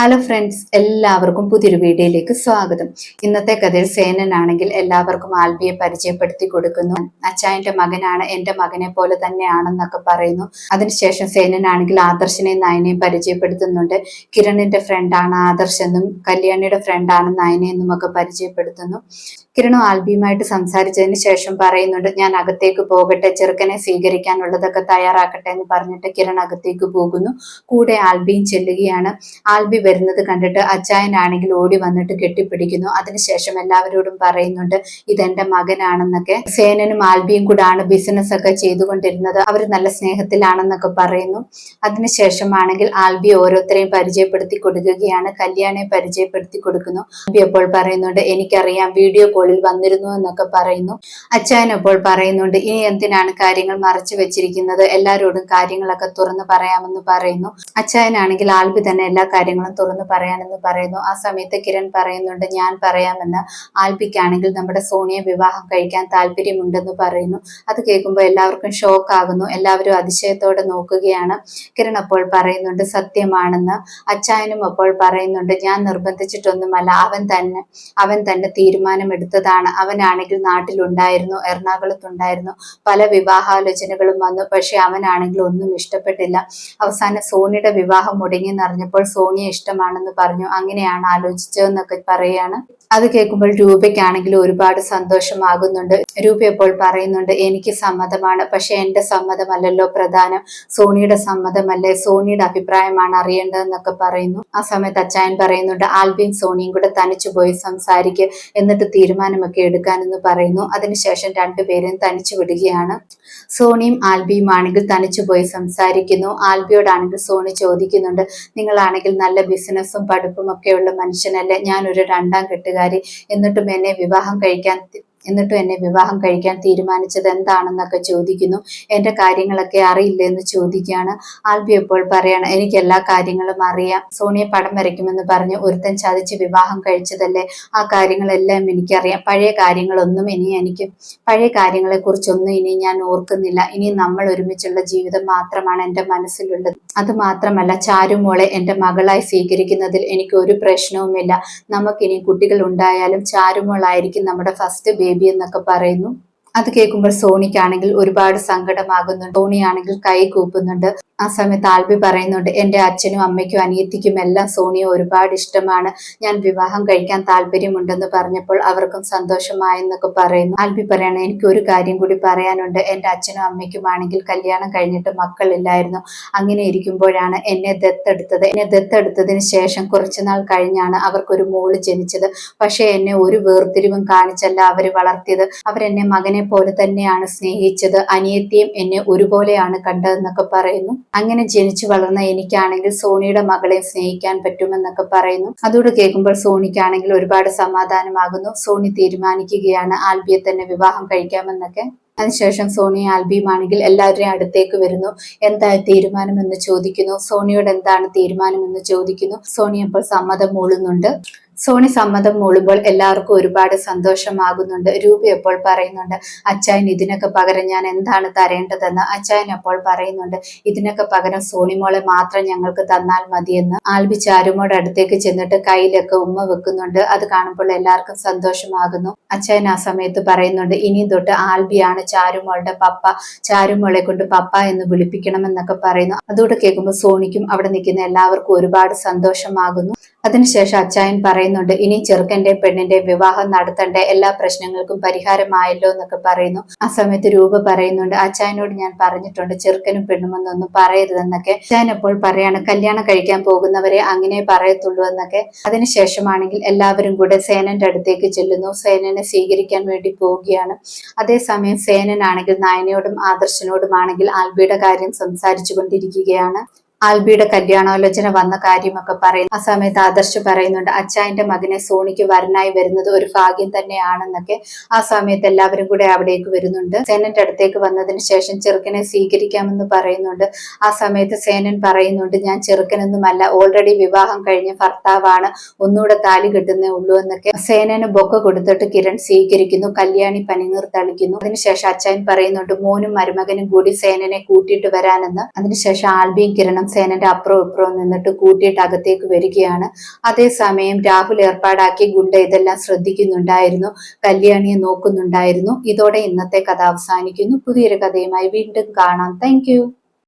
Hello friends എല്ലാവർക്കും പുതിയൊരു വീഡിയോയിലേക്ക് സ്വാഗതം. ഇന്നത്തെ കഥയിൽ സേനനാണെങ്കിൽ എല്ലാവർക്കും ആൽബിയെ പരിചയപ്പെടുത്തി കൊടുക്കുന്നു. അച്ചായന്റെ മകനാണ് എന്റെ മകനെ പോലെ തന്നെയാണെന്നൊക്കെ പറയുന്നു. അതിനുശേഷം സേനനാണെങ്കിൽ ആദർശിനെയും നയനെയും പരിചയപ്പെടുത്തുന്നുണ്ട്. കിരണിന്റെ ഫ്രണ്ടാണ് ആദർശ് എന്നും കല്യാണിയുടെ ഫ്രണ്ടാണ് നയനെ എന്നും ഒക്കെ പരിചയപ്പെടുത്തുന്നു. കിരണും ആൽബിയുമായിട്ട് സംസാരിച്ചതിന് ശേഷം പറയുന്നുണ്ട് ഞാൻ അകത്തേക്ക് പോകട്ടെ ചെറുക്കനെ സ്വീകരിക്കാനുള്ളതൊക്കെ തയ്യാറാക്കട്ടെ എന്ന് പറഞ്ഞിട്ട് കിരൺ അകത്തേക്ക് പോകുന്നു. കൂടെ ആൽബിയും ചെല്ലുകയാണ്. ആൽബി വരുന്നത് കണ്ടിട്ട് അച്ചായനാണെങ്കിൽ ഓടി വന്നിട്ട് കെട്ടിപ്പിടിക്കുന്നു. അതിനുശേഷം എല്ലാവരോടും പറയുന്നുണ്ട് ഇതെന്റെ മകനാണെന്നൊക്കെ. സേനനും ആൽബിയും കൂടാണ് ബിസിനസ് ഒക്കെ ചെയ്തുകൊണ്ടിരുന്നത്. അവർ നല്ല സ്നേഹത്തിലാണെന്നൊക്കെ പറയുന്നു. അതിനുശേഷമാണെങ്കിൽ ആൽബി ഓരോരുത്തരെയും പരിചയപ്പെടുത്തി കൊടുക്കുകയാണ്. കല്യാണെ പരിചയപ്പെടുത്തി കൊടുക്കുന്നു. ആൽബി അപ്പോൾ പറയുന്നുണ്ട് എനിക്കറിയാം വീഡിയോ കോളിൽ വന്നിരുന്നു എന്നൊക്കെ പറയുന്നു. അച്ചായൻ അപ്പോൾ പറയുന്നുണ്ട് ഇനി എന്തിനാണ് കാര്യങ്ങൾ മറച്ചു വെച്ചിരിക്കുന്നത്? എല്ലാവരോടും കാര്യങ്ങളൊക്കെ തുറന്നു പറയാമെന്ന് പറയുന്നു. അച്ചായനാണെങ്കിൽ ആൽബി തന്നെ എല്ലാ കാര്യങ്ങളും തുറന്നു പറയാനെന്ന് പറയുന്നു. ആ സമയത്ത് കിരൺ പറയുന്നുണ്ട് ഞാൻ പറയാമെന്ന്. ആൽബിക്കാണെങ്കിൽ നമ്മുടെ സോണിയെ വിവാഹം കഴിക്കാൻ താല്പര്യമുണ്ടെന്ന് പറയുന്നു. അത് കേൾക്കുമ്പോൾ എല്ലാവർക്കും ഷോക്ക് ആകുന്നു. എല്ലാവരും അതിശയത്തോടെ നോക്കുകയാണ്. കിരൺ അപ്പോൾ പറയുന്നുണ്ട് സത്യമാണെന്ന്. അച്ചായനും അപ്പോൾ പറയുന്നുണ്ട് ഞാൻ നിർബന്ധിച്ചിട്ടൊന്നുമല്ല. അവൻ തന്നെ അവൻ തന്നെ തീരുമാനമെടുത്തതാണ് അവനാണെങ്കിൽ നാട്ടിലുണ്ടായിരുന്നു എറണാകുളത്തുണ്ടായിരുന്നു. പല വിവാഹാലോചനകളും വന്നു. പക്ഷെ അവനാണെങ്കിൽ ഒന്നും ഇഷ്ടപ്പെട്ടില്ല. അവസാനം സോണിയുടെ വിവാഹം മുടങ്ങി നിറഞ്ഞപ്പോൾ സോണിയ ഇഷ്ടമാണെന്ന് പറഞ്ഞു. അങ്ങനെയാണ് ആലോചിച്ചതെന്നൊക്കെ പറയുകയാണ് അത് കേൾക്കുമ്പോൾ രൂപയ്ക്കാണെങ്കിൽ ഒരുപാട് സന്തോഷമാകുന്നുണ്ട്. രൂപ ഇപ്പോൾ പറയുന്നുണ്ട് എനിക്ക് സമ്മതമാണ്. പക്ഷെ എന്റെ സമ്മതമല്ലല്ലോ പ്രധാനം. സോണിയുടെ സമ്മതമല്ലേ? സോണിയുടെ അഭിപ്രായമാണ് അറിയേണ്ടതെന്നൊക്കെ പറയുന്നു. ആ സമയത്ത് അച്ചായൻ പറയുന്നുണ്ട് ആൽബിയും സോണിയും കൂടെ തനിച്ചു പോയി സംസാരിക്കുക എന്നിട്ട് തീരുമാനമൊക്കെ എടുക്കാനെന്ന് പറയുന്നു. അതിനുശേഷം രണ്ടുപേരും തനിച്ചു വിടുകയാണ്. സോണിയും ആൽബിയും ആണെങ്കിൽ തനിച്ചു പോയി സംസാരിക്കുന്നു. ആൽബിയോടാണെങ്കിൽ സോണി ചോദിക്കുന്നുണ്ട് നിങ്ങളാണെങ്കിൽ നല്ല ബിസിനസ്സും പഠിപ്പും ഒക്കെയുള്ള മനുഷ്യനല്ലേ? ഞാനൊരു രണ്ടാം കെട്ടുകാരി. എന്നിട്ടും എന്നെ വിവാഹം കഴിക്കാൻ എന്നിട്ടും എന്നെ വിവാഹം കഴിക്കാൻ തീരുമാനിച്ചത് എന്താണെന്നൊക്കെ ചോദിക്കുന്നു. എന്റെ കാര്യങ്ങളൊക്കെ അറിയില്ലെന്ന് ചോദിക്കുകയാണ്. ആൽബി എപ്പോൾ പറയാണ് എനിക്ക് എല്ലാ കാര്യങ്ങളും അറിയാം. സോണിയെ പടം വരയ്ക്കുമെന്ന് പറഞ്ഞ് ഒരുത്തൻ ചതിച്ച് വിവാഹം കഴിച്ചതല്ലേ? ആ കാര്യങ്ങളെല്ലാം എനിക്കറിയാം. പഴയ കാര്യങ്ങളൊന്നും ഇനി എനിക്ക് പഴയ കാര്യങ്ങളെ കുറിച്ചൊന്നും ഇനി ഞാൻ ഓർക്കുന്നില്ല. ഇനി നമ്മൾ ഒരുമിച്ചുള്ള ജീവിതം മാത്രമാണ് എന്റെ മനസ്സിലുള്ളത്. അത് മാത്രമല്ല ചാരുമോളെ എന്റെ മകളായി സ്വീകരിക്കുന്നതിൽ എനിക്ക് ഒരു പ്രശ്നവുമില്ല. നമുക്കിനി കുട്ടികൾ ഉണ്ടായാലും ചാരുമോളായിരിക്കും നമ്മുടെ ഫസ്റ്റ് ബേബി എന്നൊക്കെ പറയുന്നു. അത് കേൾക്കുമ്പോൾ സോണിക്കാണെങ്കിൽ ഒരുപാട് സങ്കടമാകുന്നുണ്ട്. സോണിയാണെങ്കിൽ കൈ കൂപ്പുന്നുണ്ട്. ആ സമയത്ത് ആൽബി പറയുന്നുണ്ട് എന്റെ അച്ഛനും അമ്മയ്ക്കും അനിയത്തിക്കും എല്ലാം സോണിയെ ഒരുപാട് ഇഷ്ടമാണ്. ഞാൻ വിവാഹം കഴിക്കാൻ താല്പര്യമുണ്ടെന്ന് പറഞ്ഞപ്പോൾ അവർക്കും സന്തോഷമായെന്നൊക്കെ പറയുന്നു. ആൽബി പറയണ എനിക്ക് ഒരു കാര്യം കൂടി പറയാനുണ്ട്. എന്റെ അച്ഛനും അമ്മയ്ക്കും ആണെങ്കിൽ കല്യാണം കഴിഞ്ഞിട്ട് മക്കളില്ലായിരുന്നു. അങ്ങനെ ഇരിക്കുമ്പോഴാണ് എന്നെ ദത്തെടുത്തത്. എന്നെ ദത്തെടുത്തതിന് ശേഷം കുറച്ചുനാൾ കഴിഞ്ഞാണ് അവർക്കൊരു മോൾ ജനിച്ചത്. പക്ഷേ എന്നെ ഒരു വേർതിരിവും കാണിച്ചല്ല അവർ വളർത്തിയത്. അവരെന്നെ മകനെ പോലെ തന്നെയാണ് സ്നേഹിച്ചത്. അനിയത്തിയും എന്നെ ഒരുപോലെയാണ് കണ്ടതെന്നൊക്കെ പറയുന്നു. അങ്ങനെ ജനിച്ചു വളർന്ന എനിക്കാണെങ്കിൽ സോണിയുടെ മകളെ സ്നേഹിക്കാൻ പറ്റുമെന്നൊക്കെ പറയുന്നു. അതോട് കേൾക്കുമ്പോൾ സോണിക്കാണെങ്കിൽ ഒരുപാട് സമാധാനമാകുന്നു. സോണി തീരുമാനിക്കുകയാണ് ആൽബിയെ തന്നെ വിവാഹം കഴിക്കാമെന്നൊക്കെ. അതിനുശേഷം സോണി ആൽബിയുമാണെങ്കിൽ എല്ലാവരുടെയും അടുത്തേക്ക് വരുന്നു. എന്താ തീരുമാനം എന്ന് ചോദിക്കുന്നു. സോണിയോട് എന്താണ് തീരുമാനം എന്ന് ചോദിക്കുന്നു. സോണി അപ്പോൾ സമ്മതം മൂളുന്നുണ്ട്. സോണി സമ്മതം മൂളുമ്പോൾ എല്ലാവർക്കും ഒരുപാട് സന്തോഷമാകുന്നുണ്ട്. രൂപ എപ്പോൾ പറയുന്നുണ്ട് അച്ചായൻ ഇതിനൊക്കെ പകരം ഞാൻ എന്താണ് തരേണ്ടതെന്ന്? അച്ചായൻ എപ്പോൾ പറയുന്നുണ്ട് ഇതിനൊക്കെ പകരം സോണിമോളെ മാത്രം ഞങ്ങൾക്ക് തന്നാൽ മതിയെന്ന്. ആൽബി ചാരുമോട് അടുത്തേക്ക് ചെന്നിട്ട് കയ്യിലൊക്കെ ഉമ്മ വെക്കുന്നുണ്ട്. അത് കാണുമ്പോൾ എല്ലാവർക്കും സന്തോഷമാകുന്നു. അച്ചായൻ ആ സമയത്ത് പറയുന്നുണ്ട് ഇനി തൊട്ട് ആൽബിയാണ് ചാരുമോളുടെ പപ്പ. ചാരുമോളെ കൊണ്ട് പപ്പ എന്ന് വിളിപ്പിക്കണമെന്നൊക്കെ പറയുന്നു. അതോടെ കേൾക്കുമ്പോൾ സോണിക്കും അവിടെ നിൽക്കുന്ന എല്ലാവർക്കും ഒരുപാട് സന്തോഷമാകുന്നു. അതിനുശേഷം അച്ചായൻ പറയുന്നുണ്ട് ഇനി ചെറുക്കന്റെ പെണ്ണിന്റെ വിവാഹം നടത്തേണ്ട? എല്ലാ പ്രശ്നങ്ങൾക്കും പരിഹാരമായല്ലോ എന്നൊക്കെ പറയുന്നു. ആ സമയത്ത് രൂപ പറയുന്നുണ്ട് അച്ചായനോട് ഞാൻ പറഞ്ഞിട്ടുണ്ട് ചെറുക്കനും പെണ്ണുമെന്നൊന്നും പറയരുതെന്നൊക്കെ. അച്ചായൻ അപ്പോൾ പറയാണ് കല്യാണം കഴിക്കാൻ പോകുന്നവരെ അങ്ങനെ പറയത്തുള്ളൂ എന്നൊക്കെ. അതിനുശേഷമാണെങ്കിൽ എല്ലാവരും കൂടെ സേനന്റെ അടുത്തേക്ക് ചെല്ലുന്നു. സേനനെ സ്വീകരിക്കാൻ വേണ്ടി പോവുകയാണ്. അതേസമയം സേനനാണെങ്കിൽ നായനയോടും ആദർശനോടുമാണെങ്കിൽ ആൽബിയുടെ കാര്യം സംസാരിച്ചു കൊണ്ടിരിക്കുകയാണ്. ആൽബിയുടെ കല്യാണാലോചന വന്ന കാര്യമൊക്കെ പറയും ആ സമയത്ത് ആദർശ് പറയുന്നുണ്ട് അച്ചായന്റെ മകനെ സോണിക്ക് വരനായി വരുന്നത് ഒരു ഭാഗ്യം തന്നെയാണെന്നൊക്കെ ആ സമയത്ത് എല്ലാവരും കൂടെ അവിടേക്ക് വരുന്നുണ്ട്. സേനന്റെ അടുത്തേക്ക് വന്നതിന് ശേഷം ചെറുക്കനെ സ്വീകരിക്കാമെന്ന് പറയുന്നുണ്ട്. ആ സമയത്ത് സേനൻ പറയുന്നുണ്ട് ഞാൻ ചെറുക്കനൊന്നുമല്ല ഓൾറെഡി വിവാഹം കഴിഞ്ഞ ഭർത്താവാണ്. ഒന്നുകൂടെ താലി കെട്ടുന്നേ ഉള്ളൂ എന്നൊക്കെ. സേനന് ബൊക്ക കൊടുത്തിട്ട് കിരൺ സ്വീകരിക്കുന്നു കല്യാണി പനിനീർ തളിക്കുന്നു. അതിനുശേഷം അച്ചായൻ പറയുന്നുണ്ട് മോനും മരുമകനും കൂടി സേനനെ കൂട്ടിയിട്ട് വരാനെന്ന്. അതിനുശേഷം ആൽബിയും കിരണും സേനന്റെ അപ്പുറം ഇപ്പുറം നിന്നിട്ട് കൂട്ടിയിട്ട് അകത്തേക്ക് വരികയാണ്. അതേസമയം രാഹുൽ ഏർപ്പാടാക്കി ഗുണ്ട ഇതെല്ലാം ശ്രദ്ധിക്കുന്നുണ്ടായിരുന്നു. കല്യാണിയെ നോക്കുന്നുണ്ടായിരുന്നു. ഇതോടെ ഇന്നത്തെ കഥ അവസാനിക്കുന്നു. പുതിയൊരു കഥയുമായി വീണ്ടും കാണാം. താങ്ക്